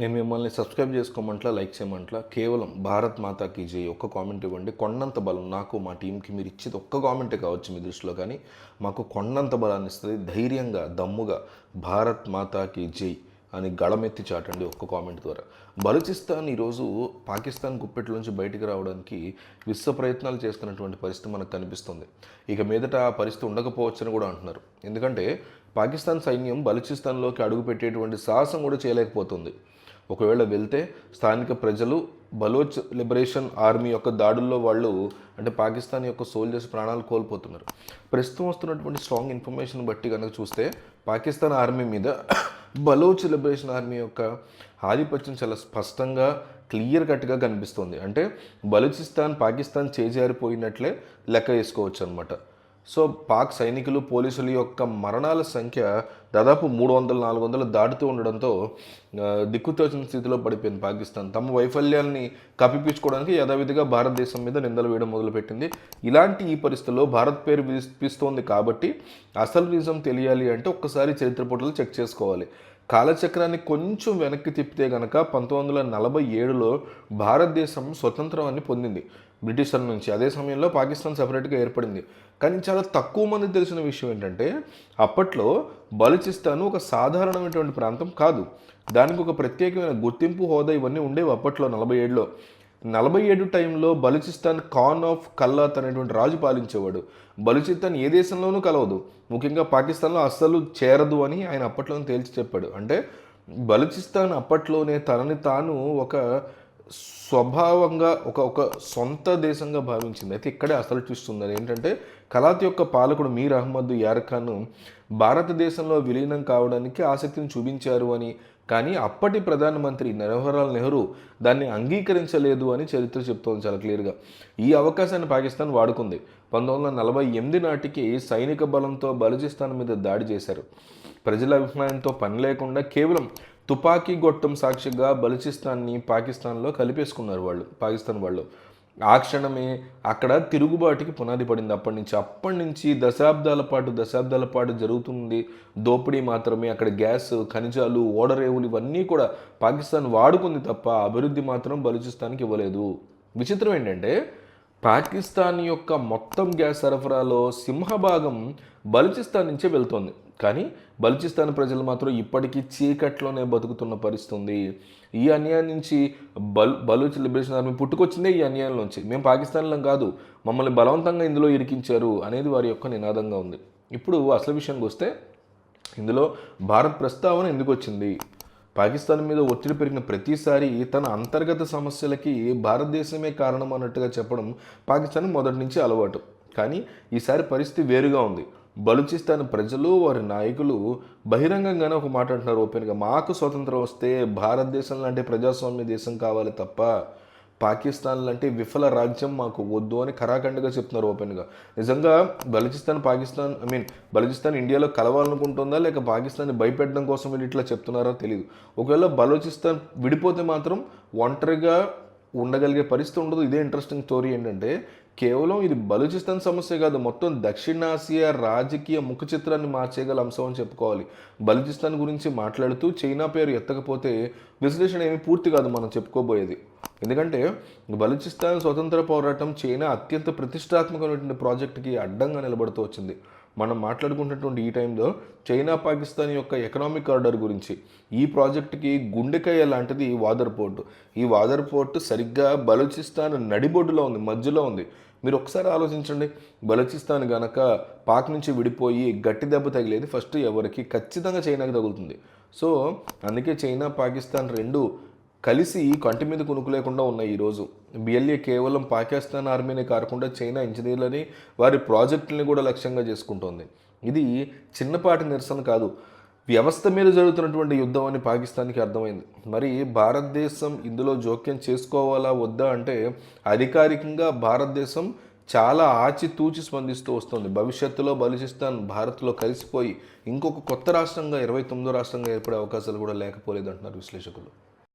నేను మిమ్మల్ని subscribe చేసుకోమంట్లా like చేయమంట్లా కేవలం భారత్ మాతాకి జై ఒక్క కామెంట్ ఇవ్వండి. కొండంత బలం నాకు మా టీంకి మీరు ఇచ్చేది ఒక్క కామెంటే కావచ్చు మీ దృష్టిలో కానీ మాకు కొండంత బలాన్ని ఇస్తుంది. ధైర్యంగా దమ్ముగా భారత్ మాతాకి జై. అని గళమెత్తి చాటండి ఒక్క కామెంట్ ద్వారా. బలూచిస్తాన్ ఈరోజు పాకిస్తాన్ గుప్పెట్లోంచి బయటికి రావడానికి విశ్వ ప్రయత్నాలు చేస్తున్నటువంటి పరిస్థితి మనకు కనిపిస్తుంది. ఇక మీదట ఆ పరిస్థితి ఉండకపోవచ్చని కూడా అంటున్నారు. ఎందుకంటే పాకిస్తాన్ సైన్యం బలూచిస్తాన్లోకి అడుగుపెట్టేటువంటి సాహసం కూడా చేయలేకపోతుంది. ఒకవేళ వెళ్తే స్థానిక ప్రజలు బలోచ్ లిబరేషన్ ఆర్మీ యొక్క దాడుల్లో వాళ్ళు అంటే పాకిస్తాన్ యొక్క సోల్జర్స్ ప్రాణాలు కోల్పోతున్నారు. ప్రస్తుతం వస్తున్నటువంటి స్ట్రాంగ్ ఇన్ఫర్మేషన్ బట్టి కనుక చూస్తే పాకిస్తాన్ ఆర్మీ మీద బలోచ్ లిబరేషన్ ఆర్మీ యొక్క ఆధిపత్యం చాలా స్పష్టంగా క్లియర్ కట్గా కనిపిస్తుంది. అంటే బలూచిస్తాన్ పాకిస్తాన్ చేజారిపోయినట్లే లెక్క వేసుకోవచ్చు అనమాట సో పాక్ సైనికులు పోలీసుల యొక్క మరణాల సంఖ్య దాదాపు మూడు వందల నాలుగు వందలు దాటుతూ ఉండడంతో దిక్కుతోచిన స్థితిలో పడిపోయింది పాకిస్తాన్. తమ వైఫల్యాల్ని కప్పిపించుకోవడానికి యథావిధిగా భారతదేశం మీద నిందలు వేయడం మొదలుపెట్టింది. ఇలాంటి ఈ పరిస్థితుల్లో భారత్ పేరు వినిపిస్తోంది కాబట్టి అసలు నిజం తెలియాలి అంటే ఒక్కసారి చరిత్ర పుటలు చెక్ చేసుకోవాలి. కాలచక్రాన్ని కొంచెం వెనక్కి తిప్పితే గనక పంతొమ్మిది వందల నలభై ఏడులో భారతదేశం స్వతంత్రాన్ని పొందింది. బ్రిటిషర్ల నుంచి. అదే సమయంలో పాకిస్తాన్ సపరేట్గా ఏర్పడింది. కానీ చాలా తక్కువ మంది తెలిసిన విషయం ఏంటంటే అప్పట్లో బలూచిస్తాన్ ఒక సాధారణమైనటువంటి ప్రాంతం కాదు. దానికి ఒక ప్రత్యేకమైన గుర్తింపు హోదా ఇవన్నీ ఉండేవి అప్పట్లో నలభై ఏడులో నలభై ఏడు టైంలో బలూచిస్తాన్ ఖాన్ ఆఫ్ కల్లాత్ అనేటువంటి రాజు పాలించేవాడు. బలూచిస్తాన్ ఏ దేశంలోనూ కలవదు. ముఖ్యంగా పాకిస్తాన్లో అస్సలు చేరదు అని ఆయన అప్పట్లోనే తేల్చి చెప్పాడు. అంటే బలూచిస్తాన్ అప్పట్లోనే తనని తాను ఒక స్వభావంగా ఒక ఒక సొంత దేశంగా భావించింది. అయితే ఇక్కడే అసలు చూస్తున్నారు ఏంటంటే కలాత్ యొక్క పాలకుడు మీర్ అహ్మద్ యార్ఖాన్ భారతదేశంలో విలీనం కావడానికి ఆసక్తిని చూపించారు అని. కానీ అప్పటి ప్రధానమంత్రి జవహర్లాల్ నెహ్రూ దాన్ని అంగీకరించలేదు అని చరిత్ర చెప్తోంది చాలా క్లియర్గా. ఈ అవకాశాన్ని పాకిస్తాన్ వాడుకుంది. పంతొమ్మిది వందల నలభై ఎనిమిది నాటికి సైనిక బలంతో బలూచిస్తాన్ మీద దాడి చేశారు. ప్రజల అభిప్రాయంతో పని లేకుండా కేవలం తుపాకీ గొట్టం సాక్షిగా బలుచిస్తాన్ని పాకిస్తాన్లో కలిపేసుకున్నారు వాళ్ళు పాకిస్తాన్ వాళ్ళు. ఆ క్షణమే అక్కడ తిరుగుబాటుకి పునాది పడింది. అప్పటి నుంచి అప్పటి నుంచి దశాబ్దాల పాటు దశాబ్దాల పాటు జరుగుతుంది దోపిడీ మాత్రమే. అక్కడ గ్యాస్ ఖనిజాలు ఓడరేవులు ఇవన్నీ కూడా పాకిస్తాన్ వాడుకుంది తప్ప అభివృద్ధి మాత్రం బలూచిస్తాన్కి ఇవ్వలేదు. విచిత్రం ఏంటంటే పాకిస్తాన్ యొక్క మొత్తం గ్యాస్ సరఫరాలో సింహభాగం బలూచిస్తాన్ నుంచే వెళ్తోంది. కానీ బలూచిస్తాన్ ప్రజలు మాత్రం ఇప్పటికీ చీకట్లోనే బతుకుతున్న పరిస్థితి ఉంది ఈ అన్యాయం నుంచి బల్ బలూచ్ లిబరేషన్ ఆర్మీ పుట్టుకొచ్చిందే ఈ అన్యాయం నుంచి మేము పాకిస్తాన్లో కాదు మమ్మల్ని బలవంతంగా ఇందులో ఇరికించారు అనేది వారి యొక్క నినాదంగా ఉంది. ఇప్పుడు అసలు విషయానికి వస్తే ఇందులో భారత్ ప్రస్తావన ఎందుకు వచ్చింది? పాకిస్తాన్ మీద ఒత్తిడి పెరిగిన ప్రతిసారి తన అంతర్గత సమస్యలకి భారతదేశమే కారణం అన్నట్టుగా చెప్పడం పాకిస్తాన్ మొదటి నుంచి అలవాటు. కానీ ఈసారి పరిస్థితి వేరుగా ఉంది. బలూచిస్తాన్ ప్రజలు వారి నాయకులు బహిరంగంగానే ఒక మాట అంటున్నారు ఓపెన్గా. మాకు స్వతంత్రం వస్తే భారతదేశం లాంటి ప్రజాస్వామ్య దేశం కావాలి తప్ప పాకిస్తాన్ లాంటి విఫల రాజ్యం మాకు వద్దు అని ఖరాఖండిగా చెప్తున్నారు ఓపెన్గా. నిజంగా బలూచిస్తాన్ పాకిస్తాన్ ఐ మీన్ బలూచిస్తాన్ ఇండియాలో కలవాలనుకుంటుందా లేక పాకిస్తాన్ని భయపెట్టడం కోసం వీళ్ళు ఇట్లా చెప్తున్నారో తెలియదు ఒకవేళ బలూచిస్తాన్ విడిపోతే మాత్రం ఒంటరిగా ఉండగలిగే పరిస్థితి ఉండదు. ఇదే ఇంట్రెస్టింగ్ స్టోరీ ఏంటంటే కేవలం ఇది బలూచిస్తాన్ సమస్య కాదు. మొత్తం దక్షిణాసియా రాజకీయ ముఖ చిత్రాన్ని మార్చేయగల అంశం అని చెప్పుకోవాలి. బలూచిస్తాన్ గురించి మాట్లాడుతూ చైనా పేరు ఎత్తకపోతే విశ్లేషణ ఏమీ పూర్తి కాదు మనం చెప్పుకోబోయేది. ఎందుకంటే బలూచిస్తాన్ స్వతంత్ర పోరాటం చైనా అత్యంత ప్రతిష్టాత్మకమైనటువంటి ప్రాజెక్టుకి అడ్డంగా నిలబడుతూ వచ్చింది. మనం మాట్లాడుకుంటున్నటువంటి ఈ టైంలో చైనా పాకిస్తాన్ యొక్క ఎకనామిక్ ఆర్డర్ గురించి ఈ ప్రాజెక్టుకి గుండెకాయ లాంటిది వాదర్ పోర్ట్. ఈ వాదర్ పోర్ట్ సరిగ్గా బలూచిస్తాన్ నడిబొడ్డులో ఉంది మధ్యలో ఉంది. మీరు ఒకసారి ఆలోచించండి. బలూచిస్తాన్ గనక పాక్ నుంచి విడిపోయి గట్టి దెబ్బ తగిలేది ఫస్ట్ ఎవరికి? ఖచ్చితంగా చైనాకి తగులుతుంది. సో అందుకే చైనా పాకిస్తాన్ రెండు కలిసి కంటి మీద కొనుక్కు లేకుండా ఉన్నాయి ఈరోజు బిఎల్ఏ కేవలం పాకిస్తాన్ ఆర్మీనే కాకుండా చైనా ఇంజనీర్లని వారి ప్రాజెక్టులని కూడా లక్ష్యంగా చేసుకుంటోంది. ఇది చిన్నపాటి నిరసన కాదు. వ్యవస్థ మీద జరుగుతున్నటువంటి యుద్ధం అని పాకిస్తాన్కి అర్థమైంది. మరి భారతదేశం ఇందులో జోక్యం చేసుకోవాలా వద్దా అంటే అధికారికంగా భారతదేశం చాలా ఆచితూచి స్పందిస్తూ వస్తుంది. భవిష్యత్తులో బలుచిస్తాన్ భారత్లో కలిసిపోయి ఇంకొక కొత్త రాష్ట్రంగా ఇరవై తొమ్మిదో రాష్ట్రంగా ఏర్పడే అవకాశాలు కూడా లేకపోలేదు అంటున్నారు విశ్లేషకులు.